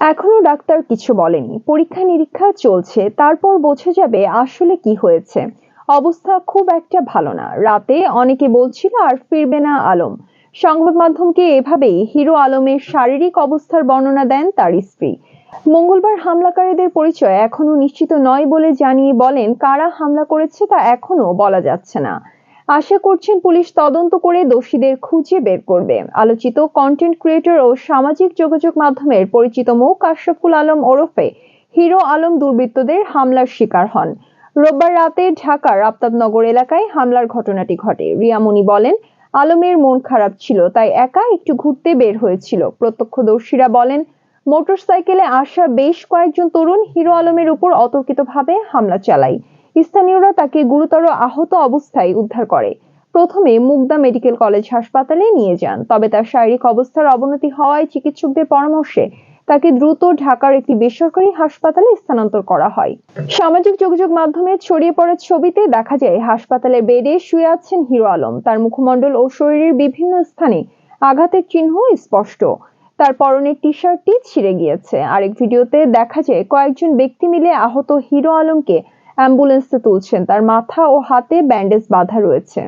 এখনও ডাক্তার কিছু বলেনি। পরীক্ষা নিরীক্ষা চলছে, তারপর বোঝা যাবে আসলে কি হয়েছে। অবস্থা খুব একটা ভালো না। রাতে অনেকে বলছিল, আর ফিরবে না আলম। সংবাদ মাধ্যমকে এভাবেই হিরো আলমের শারীরিক অবস্থার বর্ণনা দেন তার স্ত্রী। মঙ্গলবার হামলাকারীদের পরিচয় এখনও নিশ্চিত নয় বলে জানিয়ে বলেন, কারা হামলা করেছে তা এখনও বলা যাচ্ছে না। আশা করছেন পুলিশ তদন্ত করে দোষীদের খুঁজে বের করবে। আলোচিত কন্টেন্ট ক্রিয়েটর ও সামাজিক যোগাযোগ মাধ্যমের পরিচিত মুখ আশরাফুল আলম ওরফে হিরো আলম দুর্বৃত্তদের হামলার শিকার হন। রোববার রাতে ঢাকার আফতাবনগর এলাকায় হামলার ঘটনাটি ঘটে। রিয়ামণি বলেন, আলমের মন খারাপ ছিল, তাই একা একটু ঘুরতে বের হয়েছিল। প্রত্যক্ষদর্শীরা বলেন, মোটরসাইকেলে আসা বেশ কয়েকজন তরুণ হিরো আলমের উপর অতর্কিতভাবে হামলা চালায়। স্থানীয়রা তাকে গুরুতর আহত অবস্থায় উদ্ধার করে। প্রথমে মুগদা মেডিকেল কলেজ হাসপাতালে নিয়ে যান, তবে তার শারীরিক অবস্থার অবনতি হওয়ায় চিকিৎসকদের পরামর্শে তাকে দ্রুত ঢাকার একটি বেসরকারি হাসপাতালে স্থানান্তর করা হয়। সামাজিক যোগাযোগ মাধ্যমে ছড়িয়ে পড়া ছবিতে দেখা যায় হাসপাতালের বেডে শুয়ে আছেন হিরো আলম। তার মুখমণ্ডল ও শরীরের বিভিন্ন স্থানে আঘাতের চিহ্ন স্পষ্ট। তার পরনের টি শার্টটি ছিঁড়ে গিয়েছে। আরেক ভিডিওতে দেখা যায়, কয়েকজন ব্যক্তি মিলে আহত হিরো আলমকে অ্যাম্বুলেন্সে তুলছেন। তার মাথা ও হাতে ব্যান্ডেজ বাঁধা রয়েছে।